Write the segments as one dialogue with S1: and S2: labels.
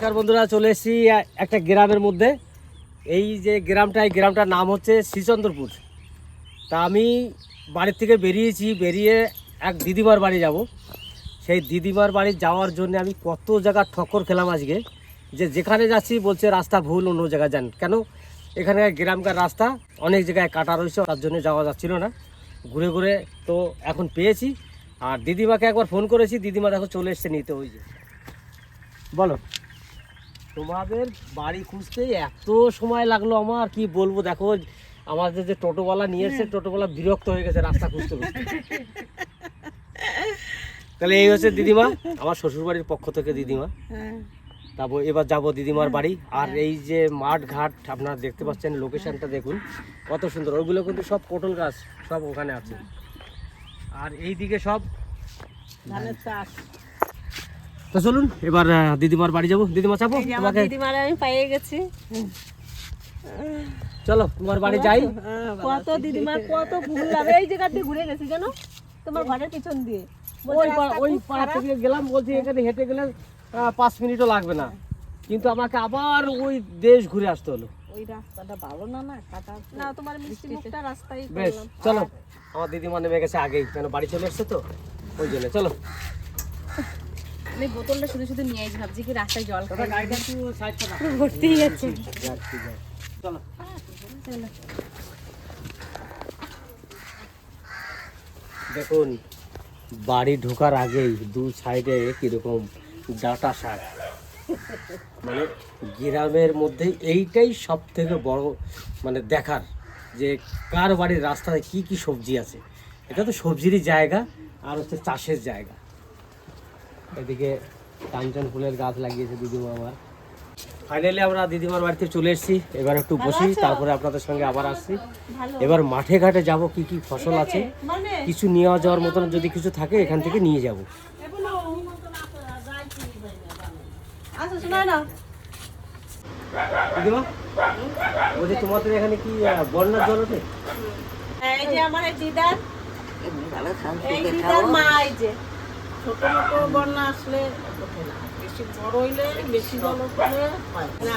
S1: নমস্কার বন্ধুরা, চলে এসেছি একটা গ্রামের মধ্যে। এই যে গ্রামটা, এই গ্রামটার নাম হচ্ছে শ্রীচন্দ্রপুর। তা আমি বাড়ির থেকে বেরিয়েছি, বেরিয়ে এক দিদিমার বাড়ি যাব। সেই দিদিমার বাড়ি যাওয়ার জন্য আমি কত জায়গা ঠক্কর খেলাম আজকে। যে যেখানে যাচ্ছি, বলছে রাস্তা ভুল, অন্য জায়গায় যান। কেন? এখানে গ্রামকার রাস্তা, অনেক জায়গায় কাটা রয়েছে, তার জন্য যাওয়া যাচ্ছিল না। ঘুরে ঘুরে তো এখন পেয়েছি। আর দিদিমাকে একবার ফোন করেছি, দিদিমা দেখো চলে এসছে নিতে, ওই যে। বলো। তোমাদের বাড়ি খুঁজতে এত সময় লাগল আমার কি বলব? দেখো আমাদের যে টোটোওয়ালা নিয়ে এসছে টোটোওয়ালা বিরক্ত হয়ে গেছে রাস্তা খুঁজতে খুঁজতে। তাহলে এই হচ্ছে দিদিমা আমার শ্বশুর বাড়ির পক্ষ থেকে দিদিমা। তারপর এবার যাব দিদিমার বাড়ি। আর এই যে মাঠ ঘাট আপনারা দেখতে পাচ্ছেন লোকেশনটা দেখুন। কত সুন্দর। ওইগুলো কিন্তু সব পটল গাছ সব ওখানে আছে। আর এই দিকে সব
S2: ধানের চাষ।
S1: তো চলুন এবার দিদিমার বাড়ি যাব। দিদিমা চাপো? তোমাকে
S2: দিদিমারে আমি পেয়ে গেছি।
S1: চলো তোমার বাড়ি যাই।
S2: কত দিদিমার কত ভুল লাগে এই জায়গা দিয়ে ঘুরে গেছি জানো? তোমার ঘরের পিছন দিয়ে।
S1: ওই ওই পাড়া থেকে গেলাম বলছি এখানে হেঁটে গেলে পাঁচ মিনিটও লাগবে না। কিন্তু আমাকে আবার ওই দেশ ঘুরে আসতে হলো।
S2: ওই রাস্তাটা ভালো না না? কাটা না তোমার মিষ্টি মুখটা রাস্তায়
S1: বেশ চলো। আমার দিদিমা নেমে গেছে আগেই। কেন বাড়ি চলে এসছে তো? ওই জন্য চলো।
S3: আমি বোতলটা শুধু শুধু নিয়ে ভাবছি কি রাস্তায় জল
S1: দাদা, গাড়িটা একটু side করে রাখো।
S3: ভর্তি আছে
S1: যাচ্ছি, চলো। দেখুন বাড়ি ঢোকার আগেই দু সাইডে কীরকম ডাটা শাক। মানে গ্রামের মধ্যে এইটাই সব থেকে বড় মানে দেখার যে কার বাড়ির রাস্তায় কি কি সবজি আছে। এটা তো সবজিরই জায়গা আর হচ্ছে চাষের জায়গা। এদিকে কাঞ্চন ফুলের গাছ লাগিয়েছে দিদিমা আমার। ফাইনালি আমরা দিদিমার বাড়িতে চলে এসেছি। এবার একটু বসি তারপরে আপনাদের সঙ্গে আবার আসছি। এবার মাঠে ঘাটে যাব কি কি ফসল আছে?
S2: মানে
S1: কিছু নিয়ে যাওয়ার মতন যদি কিছু থাকে এখান থেকে নিয়ে যাব।
S2: আচ্ছা
S1: দিদিমা বলছি তোমাদের এখানে কি বন্যার জল ওঠে?
S2: এই যে আমার দিদার। এই দিদার মা এই যে। ছোট মোটো বন্যা আসলে ওঠে না। বেশি বড় হইলে বেশি জল উঠলে হয়। না।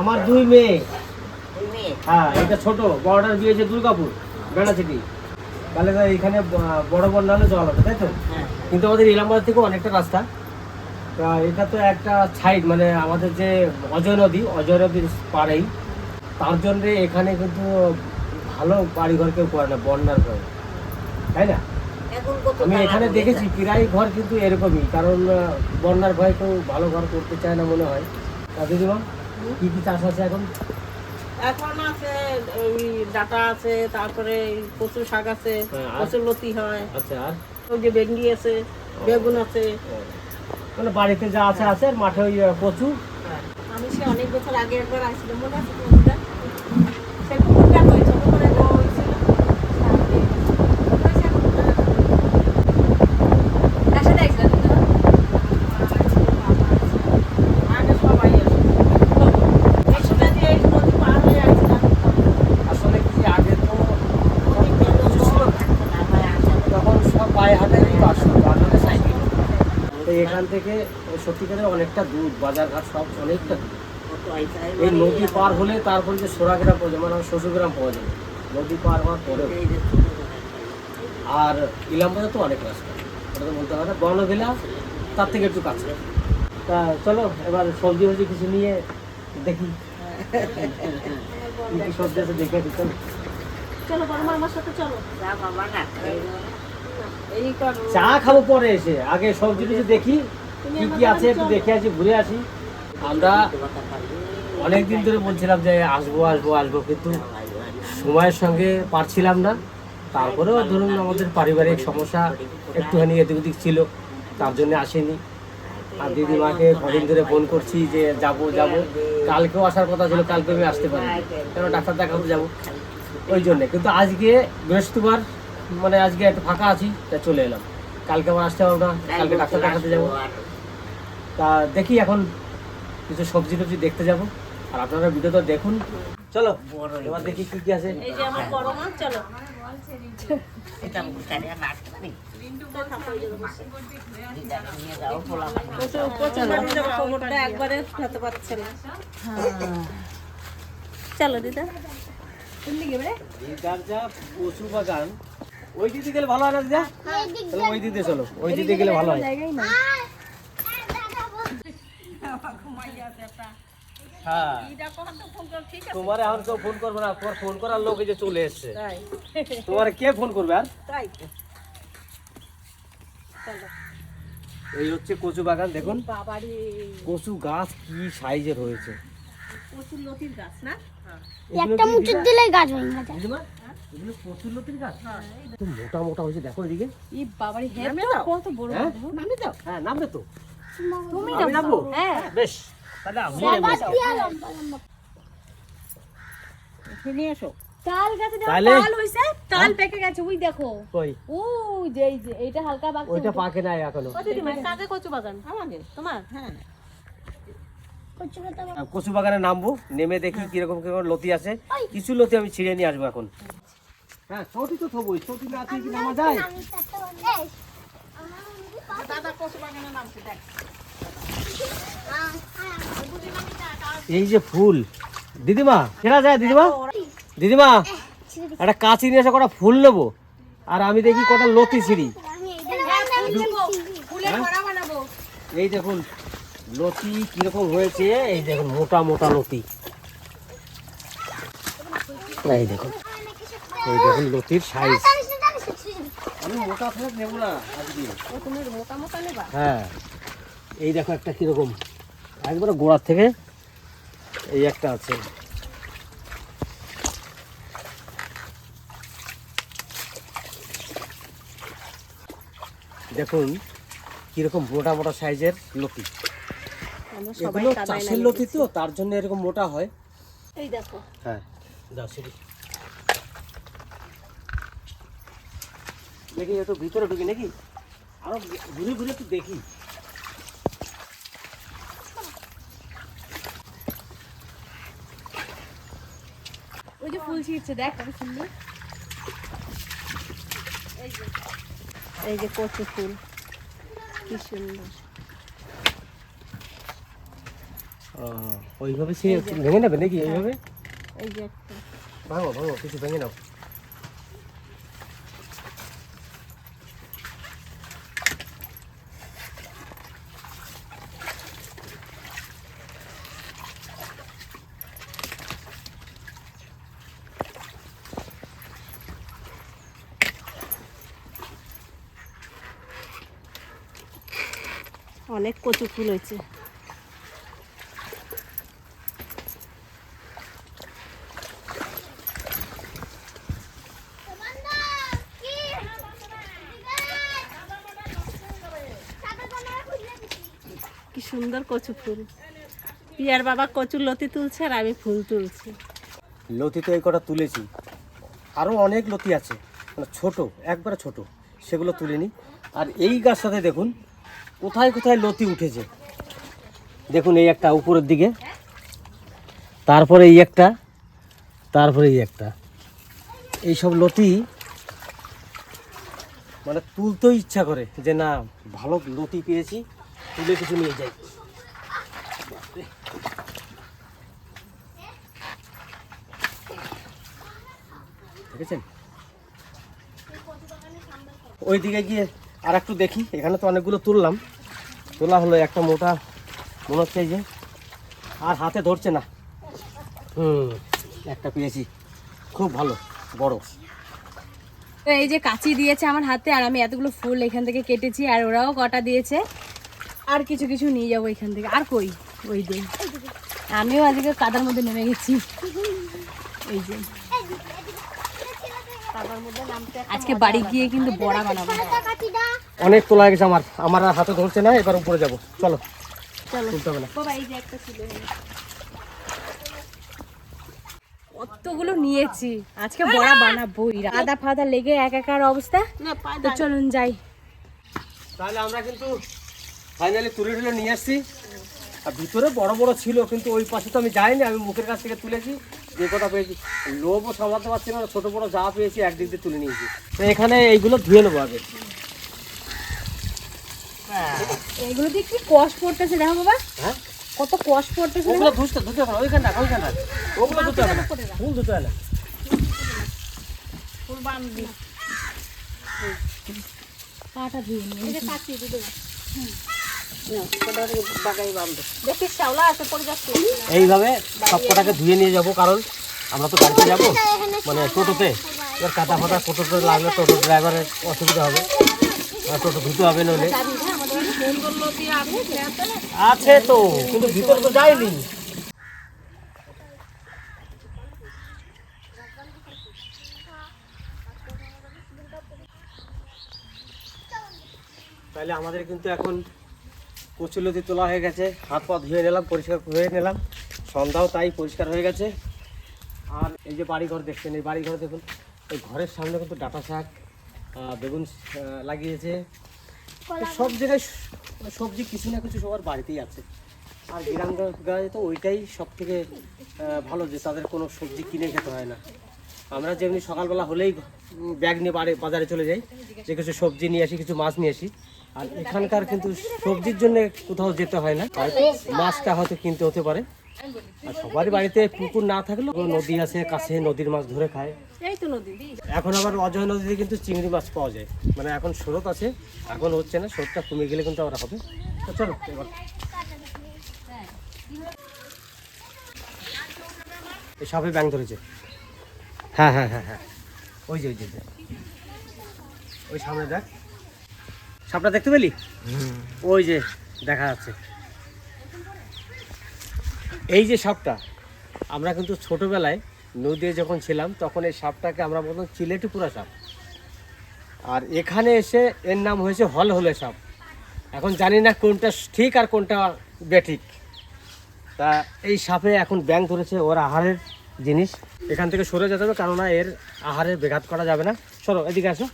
S1: আমার দুই মেয়ে। হ্যাঁ এটা ছোট। বড়টার বিয়ে হয়েছে দুর্গাপুর বেড়াচিটি তাহলে এখানে বড় বন্যা হলে জল হবে তাই তো? কিন্তু আমাদের ইলামবাজার থেকে অনেকটা রাস্তা। তা এটা তো একটা সাইড মানে আমাদের যে অজয় নদী অজয় নদীর পাড়েই। তার জন্যে এখানে কিন্তু ভালো বাড়িঘর কেউ করে না বন্যার ভয় তাই না? আমি এখানে দেখেছি প্রায় ঘর কিন্তু এরকমই কারণ বন্যার ভয় কেউ ভালো ঘর করতে চায় না মনে হয়। তা দিদিমা কি কি চাষ আছে এখন?
S2: এখন আছে ওই ডাটা আছে তারপরে কচু শাক আছে
S1: হ্যাঁ?
S2: কচুর লতি হয়।
S1: আচ্ছা আর?
S2: ওই যে ভেন্ডি আছে বেগুন আছে।
S1: মানে বাড়িতে যা আছে আছে আর মাঠে ওই কচু?
S2: আমি সে অনেক বছর আগে একবার আসছিলাম মনে আছে পুকুরটা সে পুকুরটা নয় ছোট করে দেওয়া হয়েছিল
S3: কার সাথে আইছিলা তুমি তখন?
S2: আগে সবাই আসে এই সময় দিয়ে এই নদী পার হয়ে আসছিলাম
S1: আসলে কি আগে তো
S2: অনেক বেগুন
S1: ছিল না। তখন সব পায়ে হাঁটে আসতো আর নাহলে সাইকেল এখান থেকে সত্যিকারের অনেকটা দূর বাজারঘাট সব অনেকটা দূর। এই নদী পার হলে তারপরে যে সোরাগ্রাম পাওয়া যায় মানে শ্বশুরগ্রাম পাওয়া যাবে নদী পার হওয়ার পরে আর ইলামবাজার তো অনেক রাস্তা ওটা তো বলতে না বর্ণভিলা তার থেকে একটু কাছে। তা চলো এবার সবজি ফবজি কিছু নিয়ে দেখি। কি কি সবজি আছে দেখে চলো।
S2: চলো বড় মা আমার সাথে চলো। এই কর
S1: চা খাব পরে এসে। আগে সবজি টবজি দেখি কি কি আছে একটু দেখে আসি ঘুরে আসি। আমরা অনেকদিন ধরে বলছিলাম যে আসব আসব আসব কিন্তু সময়ের সঙ্গে পারছিলাম না। তারপরেও ধরুন আমাদের পারিবারিক সমস্যা একটুখানি এদিক ওদিক ছিল তার জন্য আসেনি। আর দিদিমাকে কদিন ধরে ফোন করছি যে যাব যাব। কালকেও আসার কথা ছিল কালকে আমি আসতে পারি কেন ডাক্তার দেখাতে যাব? ওই জন্যে। কিন্তু আজকে বৃহস্পতিবার মানে আজকে একটু ফাঁকা আছি তা চলে এলাম। কালকে আমার আসতে পারব না কালকে ডাক্তার দেখাতে যাব। তা দেখি এখন কিছু সবজি টবজি দেখতে যাব আর আপনারা ভিডিও তো দেখুন। চলো এবার দেখি কি কি আছে।
S2: এই যে আমার বড় মা চলো। না। চলো দিদা।
S1: দিদার যা পশু বাগান ওই দিকে গেলে ভালো হয় না দিদা? তাহলে ওই দিকে চলো ওই দিকে গেলে ভালো হয়। হ্যাঁ। তোমার এখন কেউ ফোন করবে না তোমার ফোন করার লোক এই যে চলে এসছে।
S2: তাই।
S1: তোমার কে ফোন করবে আর? এই হচ্ছে কচু বাগান দেখুন। কচু গাছ কি সাইজের হয়েছে।
S2: লতির গাছ না?
S4: একটা মুচুর দিলেই গাছ ভেঙে যায়
S1: বুঝলি মা? এগুলো কচুর লতির গাছ। তো মোটা মোটা হয়েছে দেখো এদিকে।
S3: এই বাবারি হেড কত বড়
S1: হ্যাঁ?
S2: দাও।
S1: হ্যাঁ নামবে তো।
S3: তুমি
S1: নামবো।
S3: হ্যাঁ।
S1: বেশ। তাহলে আমি নেমে যাব।
S4: লম্বা লম্বা।
S2: নিয়ে এসো।
S3: তাল গাছে দেখো তাল হইছে তাল পেকে গেছে ওই দেখো।
S1: কই?
S3: ও যে যে এইটা হালকা
S1: ওইটা পাকে নাই
S3: এখনও। কাকে কচু বাগান।
S2: আমাদের।
S3: তোমার?
S2: হ্যাঁ।
S4: কচু
S1: বাগানে। নামবো নেমে দেখি কীরকম কীরকম লতি আছে। কিছু লতি আমি ছিঁড়ে নিয়ে আসব এখন। হ্যাঁ ছোটি তো থবই ছোটি না তুই কি নামা যায়।
S2: দাদা কচু বাগানে নামছে দেখ।
S1: এই যে ফুল। দিদিমা কেনা যায় দিদিমা? দিদিমা একটা কাঁচি নিয়ে এসে কটা ফুল নেব। আর আমি দেখি কটা লতি
S3: বড়া বানাবো।
S1: এই দেখুন লতি কীরকম হয়েছে? এই দেখুন মোটা মোটা লতি। এই দেখুন। এই দেখুন লতির সাইজ মোটা ফেলে নেব না আজকে।
S3: মোটা মোটা নেবা?
S1: হ্যাঁ। এই দেখো একটা কীরকম। একবারে গোড়ার থেকে এই একটা আছে। দেখুন কীরকম মোটা মোটা সাইজের লতি।
S2: আমরা
S1: এগুলো চাষের লতি তো তার জন্য এরকম মোটা হয়।
S2: এই দেখো।
S1: হ্যাঁ। যাও সিঁড়ি। দেখি একটু ভিতরে ঢুকি নাকি? আরও ঘুরে ঘুরে একটু দেখি।
S3: ওই যে ফুল ছিঁড়ছে দেখ কত সুন্দর।
S2: এই যে কচু ফুল কি সুন্দর।
S1: ওইভাবে সে ভেঙে নেবে নাকি এইভাবে?
S2: এই যে একটা।
S1: ভাঙো ভাঙো কিছু ভেঙে নাও।
S2: অনেক কচু ফুল হয়েছে। কি সুন্দর কচু ফুল। পিয়ার বাবা কচুর লতি তুলছে আর আমি ফুল তুলছি।
S1: লতি তো এই কটা তুলেছি। আরও অনেক লতি আছে। মানে ছোট, একবারে ছোট। সেগুলো তুলিনি। আর এই গাছটাতে দেখুন কোথায় কোথায় লতি উঠেছে? দেখুন এই একটা উপরের দিকে, তারপরে এই একটা, তারপরে এই একটা। এই সব লতি মানে তুলতেও ইচ্ছা করে যে না, ভালো লতি পেয়েছি, তুলে কিছু নিয়ে যাই। দেখেছেন? ওই দিকে গিয়ে আর একটু দেখি, এখানে তো অনেকগুলো তুললাম। তোলা হলো একটা মোটা, মনে হচ্ছে যে, আর হাতে ধরছে না। হুম, একটা পেয়েছি। খুব ভালো, বড়।
S3: তো এই যে কাঁচি দিয়েছে আমার হাতে, আর আমি এতগুলো ফুল এখান থেকে কেটেছি, আর ওরাও কটা দিয়েছে। আর কিছু কিছু নিয়ে যাব এখান থেকে। আর কই? ওই দিন আমিও আজকে কাদার মধ্যে নেমে গেছি। এই যে। আজকে বাড়ি গিয়ে কিন্তু বড়া বানাবো।
S1: অনেক তোলা গেছে আমার। আমার আর হাতে ধরছে না এবার উপরে যাব। চলো।
S3: চলো।
S1: তুলতে হবে না।
S3: বাবা এই যে একটা ছিল। কতগুলো নিয়েছি। আজকে বড়া বানাবোই। আদা ফাদা লেগে এক একার অবস্থা। তো চলুন যাই।
S1: তাহলে আমরা কিন্তু ফাইনালি তুলে টুলে নিয়ে আসছি। আর ভিতরে বড় বড় ছিল কিন্তু ওই পাশে তো আমি যাইনি আমি মুখের কাছ থেকে তুলেছি। যে কটা পেয়েছি লোভও সামলাতে পারছি না ছোটো বড় যা পেয়েছি একদিক দিয়ে তুলে নিয়েছি। তো এখানে এইগুলো ধুয়ে নেব আগে।
S3: এগুলো দিয়ে কি কষ পড়তেছে দেখো বাবা।
S1: হ্যাঁ?
S3: কত কষ পড়তেছে।
S1: ওগুলো ধুতে ধুতে হবে ওইখানে রাখ ওইখানে রাখ। ওগুলো ধুতে হবে না। ফুল ধুতে হবে
S2: ফুল বান্ধবি
S3: পাটা ধুয়ে নিয়ে
S2: এই যে কাছি
S1: এইভাবে সব কটাকে ধুয়ে নিয়ে যাব, কারণ আমরা তো গাড়িতে যাব। মানে টোটোতে, এবার কাটা ফাটা টোটোতে লাগলে টোটো ড্রাইভারের অসুবিধা হবে। টোটো ধুতে হবে নইলে।
S2: আছে
S1: তো, কিন্তু ভিতরে তো যায়নি। তাহলে আমাদের কিন্তু এখন কচুলতি তোলা হয়ে গেছে। হাত পা ধুয়ে নিলাম পরিষ্কার হয়ে নিলাম। সন্ধ্যাও তাই পরিষ্কার হয়ে গেছে। আর এই যে বাড়িঘর দেখছেন এই বাড়িঘর দেখুন এই ঘরের সামনে কিন্তু ডাটা শাক বেগুন লাগিয়েছে। সব জায়গায় সবজি কিছু না কিছু সবার বাড়িতেই আছে। আর গ্রাম গায়ে তো ওইটাই সব থেকে ভালো যে তাদের কোনো সবজি কিনে খেতে হয় না। আমরা যেমনি সকালবেলা হলেই ব্যাগ নিয়ে বাড়ি বাজারে চলে যাই যে কিছু সবজি নিয়ে আসি কিছু মাছ নিয়ে আসি। আর এখানকার কিন্তু সবজির জন্য কোথাও যেতে হয় না হয়তো মাছটা হয়তো কিনতে হতে পারে। আর সবারই বাড়িতে পুকুর না থাকলেও নদী আছে কাছে নদীর মাছ ধরে খায়। এখন আবার অজয় নদীতে কিন্তু চিংড়ি মাছ পাওয়া যায়। মানে এখন স্রোত আছে এখন হচ্ছে না স্রোতটা কমে গেলে কিন্তু আবার হবে। তো চলো এবার। সাপে ব্যাং ধরেছে। হ্যাঁ হ্যাঁ হ্যাঁ হ্যাঁ। ওই যে ওই যে ওই ওই সামনে দেখ। সাপটা দেখতে পেলি? ওই যে দেখা যাচ্ছে। এই যে সাপটা আমরা কিন্তু ছোটবেলায় নদীতে যখন ছিলাম তখন এই সাপটাকে আমরা বলতাম চিলেটি পুরা সাপ। আর এখানে এসে এর নাম হয়েছে হল হলে সাপ। এখন জানি না কোনটা ঠিক আর কোনটা বেঠিক। তা এই সাপে এখন ব্যাং ধরেছে ওর আহারের জিনিস এখান থেকে সরে যেতে হবে কেননা এর আহারের বেঘাত করা যাবে না। চলো এদিকে আসো।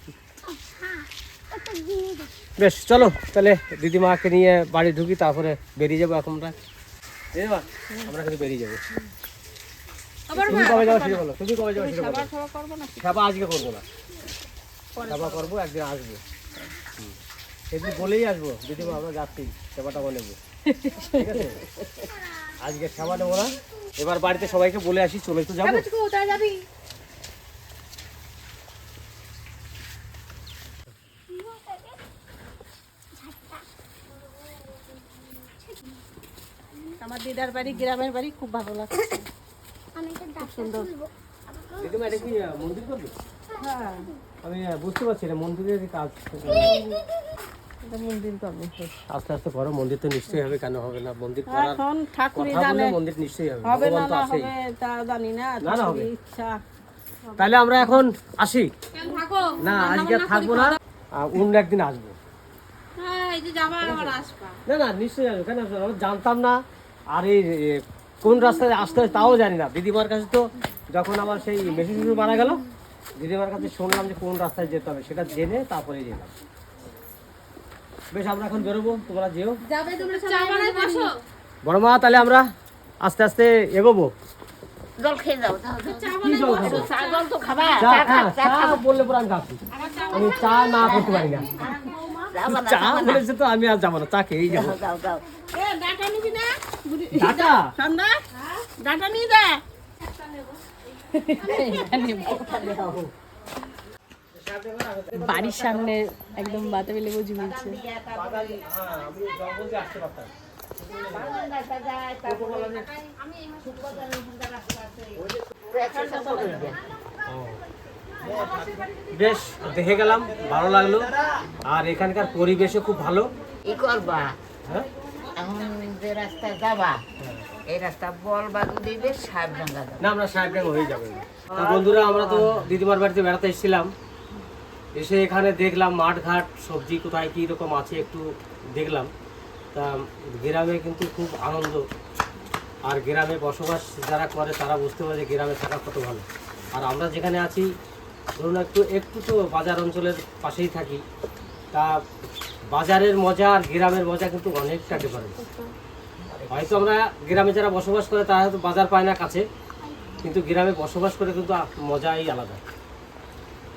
S1: বেশ চলো তাহলে দিদিমাকে নিয়ে বাড়ি ঢুকি তারপরে বেরিয়ে যাব এখন আমরা। দিদিমা আমরা কিন্তু বেরিয়ে যাব। তুমি কবে যাব সেটা বলো তুমি কবে যাব সেটা বলো। আজকে করব না। খাবা করব। একদিন আসব। সেদিন বলেই আসব দিদিমা আমরা যাচ্ছি সেবা ঠিক আছে? আজকে সেবা নেব না। এবার বাড়িতে সবাইকে বলে আসি চলে তো যাব।
S3: যাবি।
S2: আমার দিদার বাড়ি গ্রামের বাড়ি খুব ভালো লাগছে।
S4: আমি একটা ডাক্তার
S2: সুন্দর।
S1: কি মন্দির করবে?
S2: হ্যাঁ।
S1: আমি বুঝতে পারছি না মন্দিরের কাজ।
S2: এটা মন্দির করবে
S1: আস্তে আস্তে করো মন্দির তো নিশ্চয়ই হবে কেন হবে না? মন্দির করার
S2: এখন ঠাকুরই জানে।
S1: মন্দির নিশ্চয়ই হবে
S2: হবে না না হবে তা জানি না
S1: না, না, হবে।
S2: ইচ্ছা
S1: তাহলে আমরা এখন আসি।
S3: থাকো
S1: না আজকে থাকব না। অন্য একদিন আসব।
S3: হ্যাঁ এই যে যাবা আবার আসবা।
S1: না না নিশ্চয়ই আসব। কেন জানতাম না। আর এই কোন রাস্তায় আসতে হয় তাও জানি না। দিদিমার কাছে তো যখন আমার সেই মেশিন মারা গেল দিদিমার কাছে শুনলাম যে কোন রাস্তায় যেতে হবে সেটা জেনে তারপরে গেলাম বেশ আমরা এখন বেরোবো। তোমরা যেও।
S3: যাবে তোমরা চা বানাই বসো।
S1: বড় মা তাহলে আমরা আস্তে আস্তে এগোবো।
S2: জল খেয়ে যাও
S1: কি জল
S2: চা জল তো খাবা।
S1: চা হ্যাঁ, চা বললে পরে আমি খাচ্ছি আমি চা না করতে পারি না। চা বলেছে তো আমি আর যাব না। চা খেয়েই যাব।
S2: যাও যাও। এ ডাটা নিবি না? ডাটা? নিয়ে যা।
S3: বাড়ির সামনে একদম বাতাবি লেবু ঝুলছে।
S1: বেশ দেখে গেলাম ভালো লাগল। আর এখানকার পরিবেশও খুব ভালো।
S5: ই করবা?
S1: হ্যাঁ?
S5: এখন যে রাস্তা যাবা এই রাস্তা বল বাদু দিবে সাহেব ডাঙ্গা যাবে।
S1: না আমরা সাহেবডাঙ্গা হয়ে যাবে। বন্ধুরা আমরা তো দিদিমার বাড়িতে বেড়াতে এসেছিলাম। এসে এখানে দেখলাম মাঠ ঘাট সবজি কোথায়, কী রকম আছে একটু দেখলাম। তা গ্রামে কিন্তু খুব আনন্দ। আর গ্রামে বসবাস যারা করে, তারা বুঝতে পারে যে গ্রামে থাকা কত ভালো। আর আমরা যেখানে আছি, ধরুন একটু একটু তো বাজার অঞ্চলের পাশেই থাকি। তা বাজারের মজা আর গ্রামের মজা কিন্তু অনেকটা ডিফারেন্স হয়তো আমরা গ্রামে যারা বসবাস করে, তারা হয়তো বাজার পায় না কাছে, কিন্তু গ্রামে বসবাস করে কিন্তু মজাই আলাদা।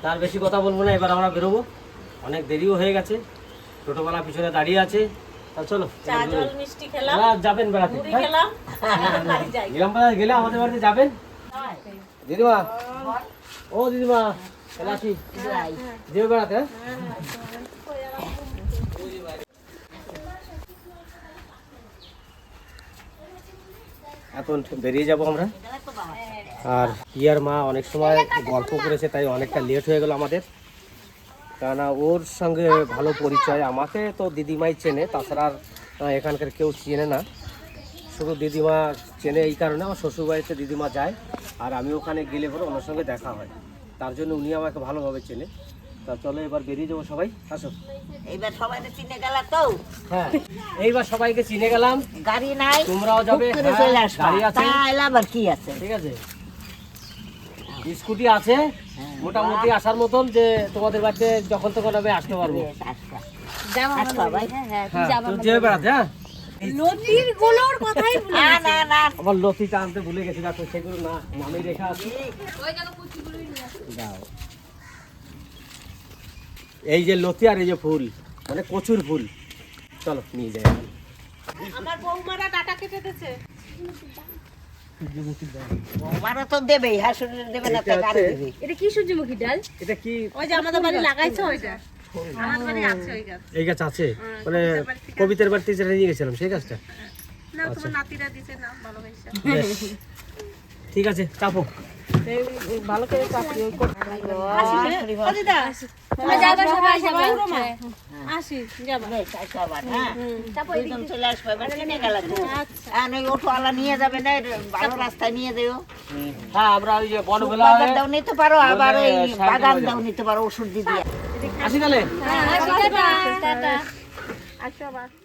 S1: তার বেশি কথা বলব না এবার আমরা বেরোবো। অনেক দেরিও হয়ে গেছে। টোটোবেলা পিছনে দাঁড়িয়ে আছে। তা চলো যাবেন বেড়াতে। হ্যাঁ? গেলে আমাদের বাড়িতে যাবেন? দিদিমা। ও দিদিমা তাহলে আসি যেও বেড়াতে হ্যাঁ? এখন বেরিয়ে যাব আমরা। আর ইয়ার মা অনেক সময় গল্প করেছে তাই অনেকটা লেট হয়ে গেল আমাদের। কেননা ওর সঙ্গে ভালো পরিচয় আমাকে তো দিদিমাই চেনে তাছাড়া আর এখানকার কেউ চেনে না। শুধু দিদিমা চেনে এই কারণে আমার শ্বশুরবাড়িতে দিদিমা যায় আর আমি ওখানে গেলে পরে ওনার সঙ্গে দেখা হয়। তার জন্য উনি আমাকে ভালোভাবে চেনে। তা চলো এবার বেরিয়ে যাব সবাই আসো।
S5: এইবার সবাই চিনে গেলাম তো।
S1: হ্যাঁ এইবার সবাইকে চিনে গেলাম।
S5: গাড়ি নাই।
S1: তোমরাও যাবে হ্যাঁ, গাড়ি আছে।
S5: আবার কি আছে?
S1: ঠিক আছে। স্কুটি আছে মোটামুটি আসার মতন যে তোমাদের বাড়িতে যখন তখন আমি আসতে পারব।
S5: আচ্ছা
S3: আমরা
S5: আসবা ভাই।
S3: হ্যাঁ হ্যাঁ
S1: হ্যাঁ
S3: ভুলে
S1: লতিটা আনতে গেছি দেখো সেগুলো না রেখে আসি এই যে লতি আর এই যে ফুল মানে কচুর ফুল। চলো নিয়ে যাই।
S2: আমার বৌমারা ডাটা কেটে দিয়েছে।
S5: আমারও তো দেবেই হাসুরের দেবে না
S1: এটা
S5: তো দেবে।
S3: এটা কি সূর্যমুখী ডাল?
S1: এটা কি?
S2: ওই যে আমাদের বাড়ি লাগাইছে ওইটা। আমাদের বাড়ি আছে ওই গাছ।
S1: এই গাছ আছে? মানে কবিতার বাড়িতে যেটা নিয়ে গেছিলাম সেই গাছটা?
S2: না তোমার নাতিরা দিছে না ভালোবাসা
S1: ঠিক আছে চাপো।
S2: ভালো করে চাকরি ওই
S3: হ্যাঁ।
S5: হ্যাঁ নিয়ে যাবে না ভালো রাস্তায় নিয়ে যেও
S1: হ্যাঁ আমরা ওই যে বনবেলা
S5: দাও নিতে পারো আবার ওই
S1: সাইকেল
S5: বাগান দাও নিতে পারো ওষুধ দিয়ে
S1: আসি তাহলে
S3: হ্যাঁ,
S2: আসো আবার